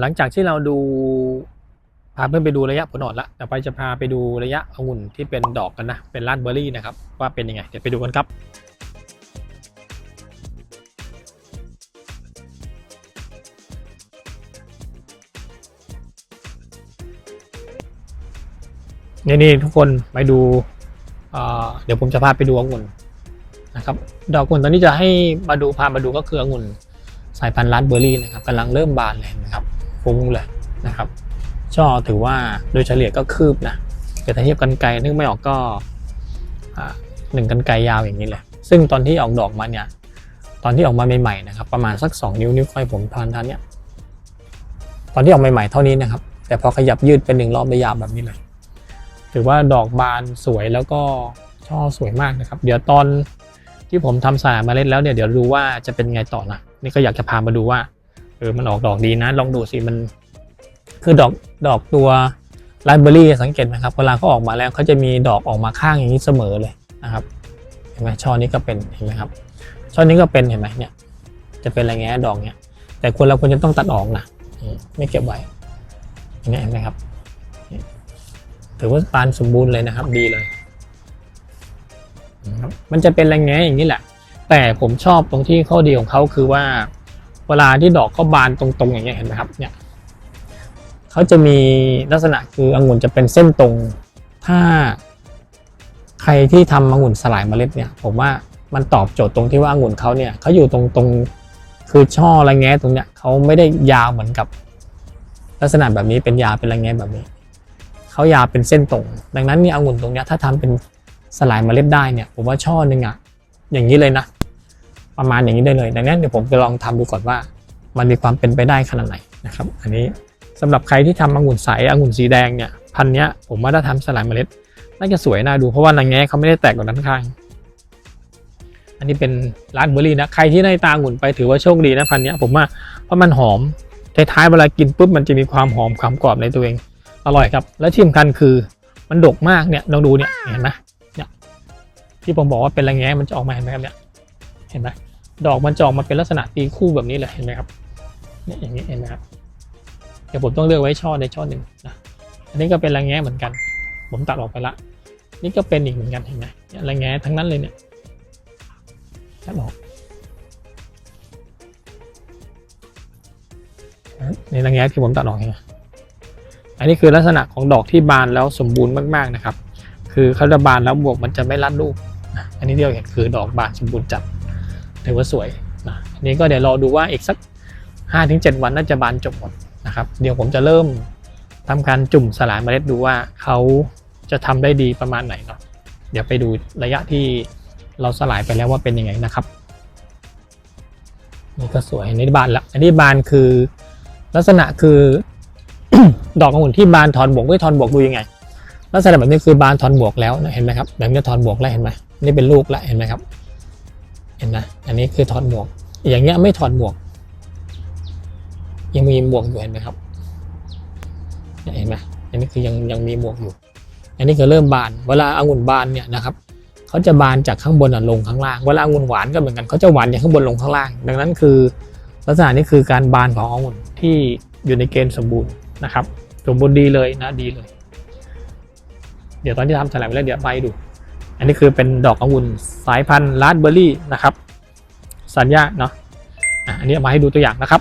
หลังจากที่เราดูพาเพื่อนไปดูระยะผลอ่อนละต่อไปจะพาไปดูระยะองุ่นที่เป็นดอกกันนะ เป็นราสเบอร์รี่นะครับ ว่าเป็นยังไง เดี๋ยวไปดูกันครับนี่นี่ทุกคนไปดูเดี๋ยวผมจะพาไปดูองุ่นนะครับ ดอกองุ่นตอนนี้จะให้มาดูพามาดูก็คือองุ่น สายพันธุ์ราสเบอร์รี่นะครับกำลังเริ่มบานเลยนะครับฟุ้งเลยนะครับช่อถือว่าโดยเฉลี่ยก็คืบนะแต่ถ้าเทียบกันไกลนึกไม่ออกก็หนึ่งกันไกลยาวอย่างนี้เลยซึ่งตอนที่ออกดอกมาเนี่ยตอนที่ออกมาใหม่ๆนะครับประมาณสัก 2 นิ้วนิ้วก้อยผมทานทานเนี่ยตอนที่ออกใหม่ๆเท่านี้นะครับ แต่พอขยับยืดเป็นหนึ่งรอบได้ยาวแบบนี้เลยถือว่าดอกบานสวยแล้วก็ช่อสวยมากนะครับ เดี๋ยวตอนที่ผมทำสายเมาเล็ดแล้วเนี่ยเดี๋ยวดูว่าจะเป็นไงต่อนะ นี่ก็อยากจะพามาดูว่าเออมันออกดอกดีนะ ลองดูสิมัน คือดอกดอกตัวไลเบอรี่สังเกตไหมครับเวลาเขาออกมาแล้วเขาจะมีดอกออกมาข้างอย่างนี้เสมอเลยนะครับเห็นไหมช่อนี้ก็เป็นเห็นไหมครับ ช่อนี้ก็เป็นเห็นไหมเนี่ย จะเป็นอะไรเงี้ยดอกเนี้ย แต่ควรเราควรจะต้องตัดออกนะไม่เก็บไว้เงี้ยเห็นไหมครับถือว่าปานสมบูรณ์เลยนะครับ ดีเลยมันจะเป็นอะไรเงี้ยอย่างนี้แหละ แต่ผมชอบตรงที่ข้อดีของเขาคือว่า เวลาที่ดอกเขาบานตรงๆอย่างเงี้ยเห็นไหมครับเนี่ยเขาจะมีลักษณะคือองุ่นจะเป็นเส้นตรง ถ้าใครที่ทำองุ่นสลายเมล็ดเนี่ย ผมว่ามันตอบโจทย์ตรงที่ว่าองุ่นเขาเนี่ยเขาอยู่ตรงตรงคือช่อระแงะตรงเนี้ยเขาไม่ได้ยาวเหมือนกับ ลักษณะแบบนี้เป็นยาวเป็นระแงะแบบนี้เขายาวเป็นเส้นตรง ดังนั้นเนี่ยองุ่นตรงเนี้ยถ้าทำเป็นสลายเมล็ดได้เนี่ย ผมว่าช่อหนึ่งอะอย่างนี้เลยนะ ประมาณอย่างนี้ได้เลยดังนั้นเดี๋ยวผมจะลองทำดูก่อนว่า มันมีความเป็นไปได้ขนาดไหนนะครับ อันนี้สำหรับใครที่ทำองุ่นใสองุ่นสีแดงเนี่ยพันเนี้ยผมว่าถ้าทำสลายเมล็ดน่าจะสวยน่าดูเพราะว่ารังแง้เขาไม่ได้แตกกว่าด้านข้าง อันนี้เป็นร้านเบอร์รี่นะใครที่ได้ตาองุ่นไปถือว่าโชคดีนะพันเนี้ยผมว่าเพราะมันหอมท้ายๆเวลากินปุ๊บมันจะมีความหอมความกรอบในตัวเอง อร่อยครับ และที่สำคัญคือมันดกมากเนี่ยลองดูเนี่ยเห็นไหมเนี่ยที่ผมบอกว่าเป็นรังแง้มันจะออกมาเห็นไหมครับเนี่ย เห็นไหมดอกมันจอกมาเป็นลักษณะตีคู่แบบนี้เลยเห็นไหมครับเนี่ยอย่างนี้เห็นไหมครับเดี๋ยวผมต้องเลือกไว้ช่อในช่อหนึ่งนะอันนี้ก็เป็นระแงะเหมือนกัน ผมตัดออกไปละ นี่ก็เป็นอีกเหมือนกันเห็นไหมระแงะทั้งนั้นเลยเนี่ยตัดออกในระแงะที่ผมตัดออกเห็นไหมอันนี้คือลักษณะของดอกที่บานแล้วสมบูรณ์มากๆนะครับ คือเขาจะบานแล้วบวกมันจะไม่รัดลูกอันนี้เดียวเห็นคือดอกบานสมบูรณ์จัด ถือว่าสวยนะอันนี้ก็เดี๋ยวรอดูว่าอีกสัก 5-7 วันน่าจะบานจบหมดนะครับเดี๋ยวผมจะเริ่มทำการจุ่มสลายเมล็ดดูว่าเขาจะทำได้ดีประมาณไหนเนาะเดี๋ยวไปดูระยะที่เราสลายไปแล้วว่าเป็นยังไงนะครับนี่ก็สวยอันนี้บานละอันนี้บานคือลักษณะคือ ดอกองุ่นที่บานถอนบวกไม่ถอนบวกดูยังไง ลักษณะแบบนี้คือบานถอนบวกแล้วเห็นไหมครับแบบนี้ถอนบวกแล้วเห็นไหมนี่เป็นลูกแล้วเห็นไหมครับ ห็นไหมอันนี้คือถอนบวก อย่างเงี้ยไม่ถอนบวก ยังมีหมวกอยู่เห็นไหมครับเห็นไหมอันนี้คือยังยังมีหมวกอยู่ อันนี้คือเริ่มบาน เวลาองุ่นบานเนี่ยนะครับเขาจะบานจากข้างบนลงข้างล่าง เวลาองุ่นหวานก็เหมือนกันเขาจะหวานจากข้างบนลงข้างล่าง ดังนั้นคือ ลักษณะนี้คือการบานขององุ่นที่อยู่ในเกณฑ์สมบูรณ์นะครับ สมบูรณ์ดีเลยนะดีเลย เดี๋ยวตอนที่ทำสลายไปแล้วเดี๋ยวไปดู อันนี้คือเป็นดอกองุ่นสายพันธุ์ราสเบอร์รี่นะครับ สัญญาเนาะอะอันนี้เอามาให้ดูตัวอย่างนะครับ